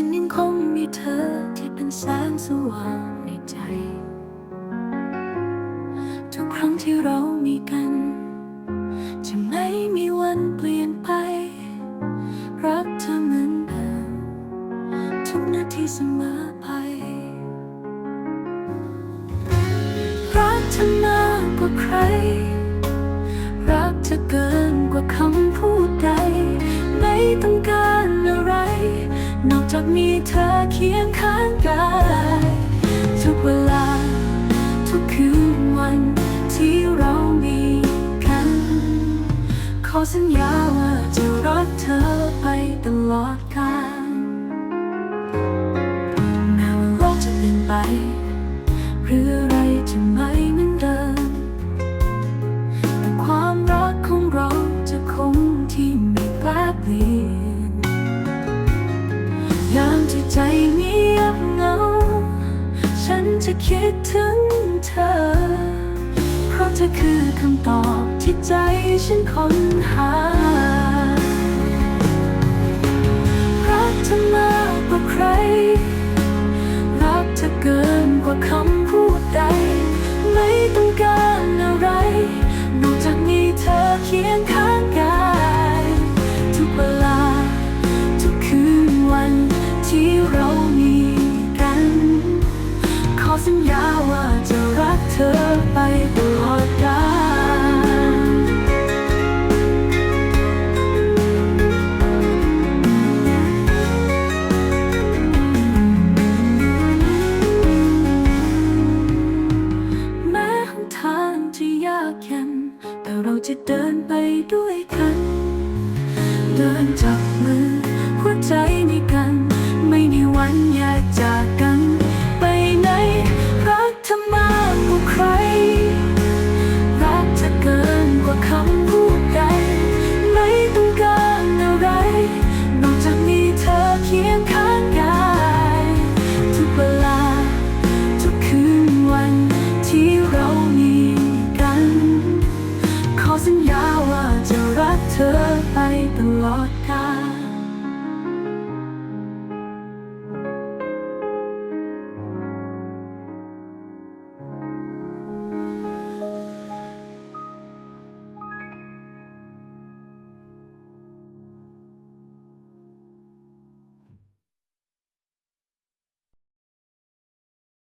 ันยังคงมีเธอที่เป็นแสงสว่างในใจ ทุกครั้งที่เรามีกัน จะไม่มีวันเปลี่ยนไป รักเธอเหมือนเดิมทุกนาทีเสมอไป รักเธอมากกว่าใครากมีเธอเคียงข้างกายทุกเวลา ทุกคืนวันที่เรามีกัน ขอสัญญาว่าจะรักเธอไปตลอดกาล ที่ใจเงียบเหงา ฉันจะคิดถึงเธอ เพราะเธอคือคำตอบที่ใจฉันค้นหารักเธอมากกว่าใคร รักเธอเกินกว่าคำพูดใด ไม่ต้องการอะไร ญาว่าจะรักเธอไปตลอดกาลแม้ทางจะยากเข็ญแต่เราจะเดินไปด้วยกัน เดินจับมือ หัวใจในกัน ไม่มีวันแยกจาก ไม่ต้องการอะไร นอจามีเธอเคียงข้างกายทุกเวลา ทุกคืนวันที่เรามีกัน ขอสัญญาว่าจะรักเธอไปตลอดกาล